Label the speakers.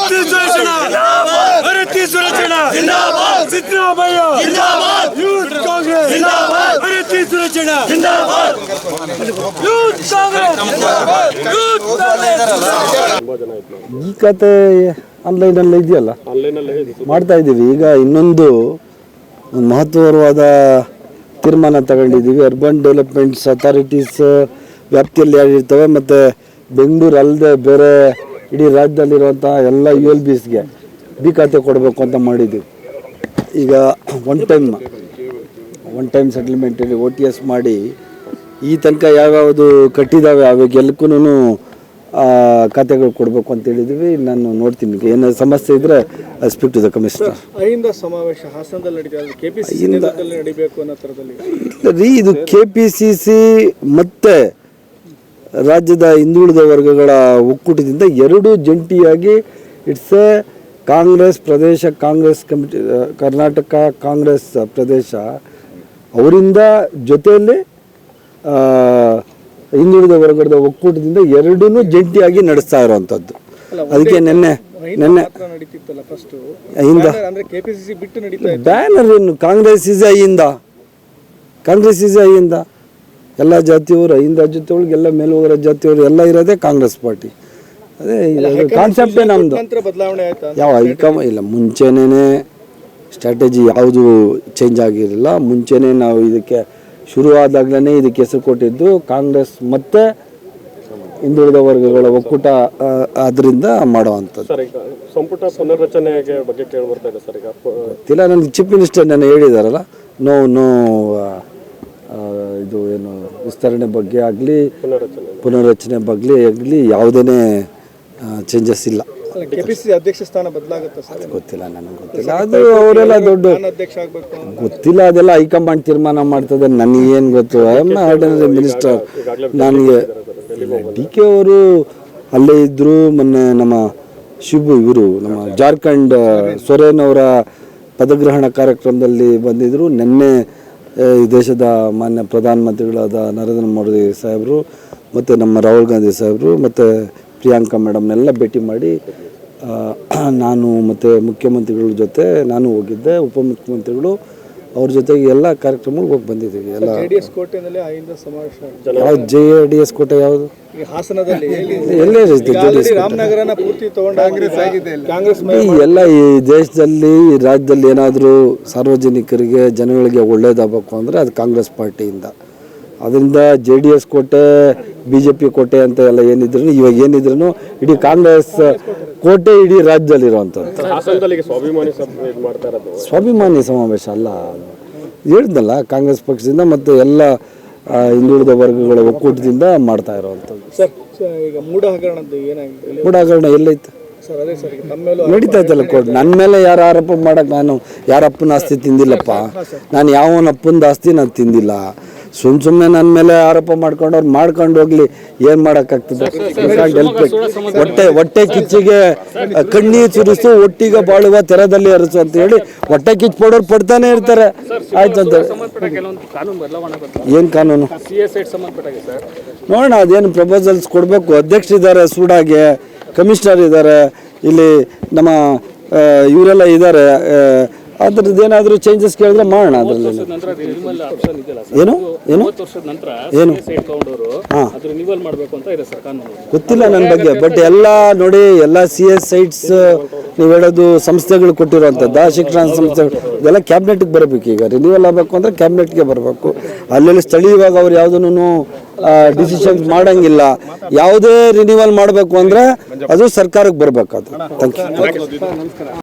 Speaker 1: ಕಾಂಗ್ರೆಸ್ ಭಾರತೀಯ ಸುರಕ್ಷಣಾ ಭಾರತೀಯ Siddaramaiah youth Congress youth Congress youth Congress
Speaker 2: ಈ ಕತೆ ಆನ್ಲೈನ್ ಆನ್ಲೈನಲ್ಲಿ ಇದೆಯಲ್ಲ? ಮಾಡ್ತಾ ಇದ್ದೀವಿ. ಈಗ ಇನ್ನೊಂದು ಮಹತ್ವವಾದ ತೀರ್ಮಾನ ತಗೊಂಡಿದ್ದೀವಿ. ಅರ್ಬನ್ ಡೆವಲಪ್ಮೆಂಟ್ಸ್ ಅಥಾರಿಟೀಸ್ ವ್ಯಾಪ್ತಿಯಲ್ಲಿ ಯಾರಿರ್ತವೆ ಮತ್ತು ಬೆಂಗಳೂರು ಅಲ್ಲದೆ ಬೇರೆ ಇಡೀ ರಾಜ್ಯದಲ್ಲಿರುವಂಥ ಎಲ್ಲ ಯು ಎಲ್ ಬಿಸ್ಗೆ ಬಿ ಖಾತೆ ಕೊಡಬೇಕು ಅಂತ ಮಾಡಿದ್ವಿ. ಈಗ ಒನ್ ಟೈಮ್ ಒನ್ ಟೈಮ್ ಸೆಟಲ್ಮೆಂಟಲ್ಲಿ ಓ ಟಿ ಎಸ್ ಮಾಡಿ ಈ ತನಕ ಯಾವ್ಯಾವುದು ಕಟ್ಟಿದ್ದಾವೆ ಅವಾಗೆಲ್ಲಕ್ಕೂ ಖಾತೆಗಳು ಕೊಡಬೇಕು ಅಂತ ಹೇಳಿದ್ವಿ. ನಾನು ನೋಡ್ತೀನಿ. ಏನಾದ್ರು ಸಮಸ್ಯೆ ಇದ್ದರೆ I speak to the commissioner
Speaker 3: Ahinda ಸಮಾವೇಶ ಹಾಸನದಲ್ಲಿ ನಡೀತಾ ಇದೆ.
Speaker 2: ರೀ ಇದು ಕೆ ಪಿ ಸಿ ಸಿ ಮತ್ತು ರಾಜ್ಯದ ಹಿಂದುಳಿದ ವರ್ಗಗಳ ಒಕ್ಕೂಟದಿಂದ ಎರಡೂ ಜಂಟಿಯಾಗಿ it's A Congress Pradesh Congress committee Karnataka Congress ಪ್ರದೇಶ ಅವರಿಂದ ಜೊತೆಯಲ್ಲಿ ಹಿಂದುಳಿದ ವರ್ಗದ ಒಕ್ಕೂಟದಿಂದ ಎರಡೂ ಜಂಟಿಯಾಗಿ ನಡೆಸ್ತಾ ಇರುವಂಥದ್ದು ಅದಕ್ಕೆ ನಿನ್ನೆ ನಿನ್ನೆ ಬ್ಯಾನರ್ ಏನು ಕಾಂಗ್ರೆಸ್ ಇಸ್ ಐಯಿಂದ ಕಾಂಗ್ರೆಸ್ ಇಸ್ ಅಹಿಂದ ಎಲ್ಲ ಜಾತಿಯವರು ಅಹಿಂದ ಜಾತಿಯೊಳಗೆ ಎಲ್ಲ ಮೇಲುವರ್ಗ ಜಾತಿಯವರು ಎಲ್ಲ ಇರೋದೇ ಕಾಂಗ್ರೆಸ್ ಪಾರ್ಟಿ. ಅದೇ ಕಾನ್ಸೆಪ್ಟೇ ನಮ್ಮದು
Speaker 3: ನಂತರ ಬದಲಾವಣೆ ಆಯ್ತಾ
Speaker 2: ಯಾವ ಹೈಕಮ ಇಲ್ಲ ಮುಂಚೆನೇ ಸ್ಟ್ರಾಟಜಿ ಯಾವುದು ಚೇಂಜ್ ಆಗಿರಲಿಲ್ಲ. ಮುಂಚೆನೇ ನಾವು ಇದಕ್ಕೆ ಶುರುವಾದಾಗಲೇ ಇದಕ್ಕೆ ಹೆಸರು ಕೊಟ್ಟಿದ್ದು ಕಾಂಗ್ರೆಸ್ ಮತ್ತೆ ಹಿಂದುಳಿದ ವರ್ಗಗಳ ಒಕ್ಕೂಟ ಅದರಿಂದ ಮಾಡುವಂಥದ್ದು.
Speaker 4: ಸಂಪುಟ ಪುನರ್ರಚನೆಗೆ ಬಗ್ಗೆ ಕೇಳಿ ಬರ್ತಾ ಇದೆ ಸರ್ ಈಗ ಇಲ್ಲ
Speaker 2: ಗೊತ್ತಿಲ್ಲ ನನಗೆ ಚೀಫ್ ಮಿನಿಸ್ಟರ್ ನಾನು ಹೇಳಿದಾರಲ್ಲ ನೋ ನೋ ವಿಸ್ತರಣೆ ಬಗ್ಗೆ ಆಗಲಿ
Speaker 4: ಪುನರ್ರಚನೆ.
Speaker 2: ಬಗ್ಗೆ ಆಗಲಿ ಯಾವುದೇ ಚೇಂಜಸ್ ಇಲ್ಲ.
Speaker 3: ಅಧ್ಯಕ್ಷ ಸ್ಥಾನ ಬದಲಾಗುತ್ತೆ ಸರ್?
Speaker 2: ಗೊತ್ತಿಲ್ಲ ನನಗೆ ಗೊತ್ತಿಲ್ಲ. ಅದು ಅವರೆಲ್ಲ ದೊಡ್ಡ ಗೊತ್ತಿಲ್ಲ ಅದೆಲ್ಲ ಹೈಕಮಾಂಡ್ ತೀರ್ಮಾನ ಮಾಡ್ತದೆ ನನಗೇನು ಗೊತ್ತು? ಆರ್ಡಿನರಿ ಮಿನಿಸ್ಟರ್ ನನಗೆ ಡಿ ಕೆ ಅವರು ಅಲ್ಲೇ ಇದ್ದರು ಮೊನ್ನೆ ನಮ್ಮ ಶಿಬು ಇವರು ನಮ್ಮ ಜಾರ್ಖಂಡ್ ಸೊರೇನ್ ಅವರ ಪದಗ್ರಹಣ ಕಾರ್ಯಕ್ರಮದಲ್ಲಿ ಬಂದಿದ್ದರು ನಿನ್ನೆ ಈ ದೇಶದ ಮಾನ್ಯ ಪ್ರಧಾನಮಂತ್ರಿಗಳಾದ ನರೇಂದ್ರ ಮೋದಿ ಸಾಹೇಬರು ಮತ್ತು ನಮ್ಮ ರಾಹುಲ್ ಗಾಂಧಿ ಸಾಹೇಬರು ಮತ್ತು ಪ್ರಿಯಾಂಕಾ ಮೇಡಮ್ನೆಲ್ಲ ಭೇಟಿ ಮಾಡಿ ನಾನು ಮತ್ತು ಮುಖ್ಯಮಂತ್ರಿಗಳ ಜೊತೆ ನಾನು ಹೋಗಿದ್ದೆ, ಉಪಮುಖ್ಯಮಂತ್ರಿಗಳು ಅವ್ರ ಜೊತೆಗೆ ಎಲ್ಲ ಕಾರ್ಯಕ್ರಮಗಳಿಗೆ ಹೋಗಿ ಬಂದಿದ್ದೀವಿ ಎಲ್ಲ
Speaker 3: ಜೆಡಿಎಸ್ ಎ ಅಹಿಂದ ಸಮಾವೇಶ? ಆಗಿದೆ.
Speaker 2: ಯಾವ್ದು ಜೆ ಡಿ ಎಸ್ ಕೋಟೆ ಯಾವುದು?
Speaker 3: ಈ ಹಾಸನದಲ್ಲಿ
Speaker 2: ಎಲ್ಲೇ ಇರುತ್ತೆ ಜೆ ಡಿ
Speaker 3: ರಾಮನಗರನ ಪೂರ್ತಿ ತಗೊಂಡ ಕಾಂಗ್ರೆಸ್ ಆಗಿದೆ ಕಾಂಗ್ರೆಸ್
Speaker 2: ಈ ಎಲ್ಲ ಈ ದೇಶದಲ್ಲಿ ಈ ರಾಜ್ಯದಲ್ಲಿ ಏನಾದರೂ ಸಾರ್ವಜನಿಕರಿಗೆ ಜನಗಳಿಗೆ ಒಳ್ಳೇದಾಗಬೇಕು ಅಂದರೆ ಅದು ಕಾಂಗ್ರೆಸ್ ಪಾರ್ಟಿಯಿಂದ. ಅದರಿಂದ ಜೆ ಡಿ ಎಸ್ ಕೋಟೆ ಬಿ ಜೆ ಪಿ ಕೋಟೆ ಅಂತ ಎಲ್ಲ ಏನಿದ್ರು ಇವಾಗ ಏನಿದ್ರು ಇಡೀ ಕಾಂಗ್ರೆಸ್ ಕೋಟೆ ಇಡೀ ರಾಜ್ಯದಲ್ಲಿರುವಂಥದ್ದು.
Speaker 4: ಸ್ವಾಭಿಮಾನಿ ಸಭೆ ಮಾಡ್ತಾ ಇರೋದು.
Speaker 2: ಸ್ವಾಭಿಮಾನಿ ಸಮಾವೇಶ ಅಲ್ಲ. ಹೇಳಿದ್ನಲ್ಲ ಕಾಂಗ್ರೆಸ್ ಪಕ್ಷದಿಂದ ಮತ್ತು ಎಲ್ಲ ಹಿಂದುಳಿದ ವರ್ಗಗಳ ಒಕ್ಕೂಟದಿಂದ ಮಾಡ್ತಾ ಇರುವಂಥದ್ದು.
Speaker 3: ಸರ್ ಈಗ ಮೂಢ
Speaker 2: ಹಗರಣ ಎಲ್ಲೈತೆ.
Speaker 3: ಸರ್ ಅದೇ ಸರ್ ಈಗ ತಮ್ಮ ಮೇಲೂ
Speaker 2: ನಡೀತಾ ಇತ್ತಲ್ಲ ಕೋರ್ಟ್. ನನ್ನ ಮೇಲೆ ಯಾರು ಆರೋಪ ಮಾಡೋಕೆ ನಾನು ಯಾರಪ್ಪನ ಆಸ್ತಿ ತಿಂದಿಲ್ಲಪ್ಪ? ನಾನು ಯಾವನ ಅಪ್ಪನ ಆಸ್ತಿ ನಾನು ತಿಂದಿಲ್ಲ. ಸುಮ್ ಸುಮ್ಮನೆ ನನ್ನ ಮೇಲೆ ಆರೋಪ ಮಾಡ್ಕೊಂಡು ಅವ್ರು ಮಾಡ್ಕೊಂಡು ಹೋಗ್ಲಿ ಏನ್ ಮಾಡಕ್ಕಾಗ್ತದೆ? ಹೊಟ್ಟೆ ಹೊಟ್ಟೆ ಕಿಚ್ಚಿಗೆ ಕಣ್ಣಿ ಕಣ್ಣೀರ್ ಸುರಿಸು ಒಟ್ಟಿಗೆ ಬಾಳುವ ತೆರದಲ್ಲಿ ಅರಸು ಅಂತ ಹೇಳಿ ಹೊಟ್ಟೆ ಕಿಚ್ಚು ಪಡೋರು ಪಡ್ತಾನೆ ಇರ್ತಾರೆ. ಆಯ್ತಂತ ಅಂತ ಏನ್ ಕಾನೂನು? ನೋಡೋಣ ಅದೇನು ಪ್ರಪೋಸಲ್ಸ್ ಕೊಡಬೇಕು? ಅಧ್ಯಕ್ಷರಿದ್ದಾರೆ ಸೂಡಾಗೆ ಕಮಿಷನರ್ ಇದ್ದಾರೆ. ಇಲ್ಲಿ ನಮ್ಮ ಇವರೆಲ್ಲ ಇದ್ದಾರೆ. ಅದ್ರದ್ದು ಏನಾದರೂ ಚೇಂಜಸ್ ಕೇಳಿದ್ರೆ ಮಾಡೋಣ ಅದರಲ್ಲಿ
Speaker 4: ನಂತರ ರಿನಿವಲ್ ಆಪ್ಷನ್ ಇದೆಯಲ್ಲ ಸರ್?
Speaker 2: ಏನು? ಏನು?
Speaker 4: ಮೂವತ್ತು ವರ್ಷದ ನಂತರ
Speaker 2: ಏನು?
Speaker 4: ಸೈಟ್ ತಗೊಂಡವರು
Speaker 2: ಹಾ.
Speaker 4: ಅದು ಮಾಡಬೇಕು ಅಂತ ಇದೆ ಸರ್ ಕಾನೂನು
Speaker 2: ಗೊತ್ತಿಲ್ಲ ನನ್ನ ಬಗ್ಗೆ ಬಟ್ ಎಲ್ಲ ನೋಡಿ ಎಲ್ಲ ಸಿ ಎಸ್ ಸೈಟ್ಸ್ ನೀವು ಹೇಳೋದು ಸಂಸ್ಥೆಗಳು ಕೊಟ್ಟಿರುವಂಥದ್ದು ಶಿಕ್ಷಣ ಸಂಸ್ಥೆಗಳು. ಇದೆಲ್ಲ ಕ್ಯಾಬಿನೆಟ್ಗೆ ಬರಬೇಕು ಈಗ. ರಿನ್ಯೂವಲ್ ಆಗಬೇಕು ಅಂದರೆ ಕ್ಯಾಬಿನೆಟ್ಗೆ ಬರಬೇಕು. ಅಲ್ಲೆಲ್ಲಿ ಸ್ಥಳೀಯವಾಗಿ ಅವ್ರು ಯಾವುದನ್ನು ಡಿಸಿಷನ್ಸ್ ಮಾಡಂಗಿಲ್ಲ. ಯಾವುದೇ ರಿನ್ಯೂವಲ್ ಮಾಡಬೇಕು ಅಂದರೆ ಅದು ಸರ್ಕಾರಕ್ಕೆ ಬರಬೇಕು ಅದು ಥ್ಯಾಂಕ್ ಯು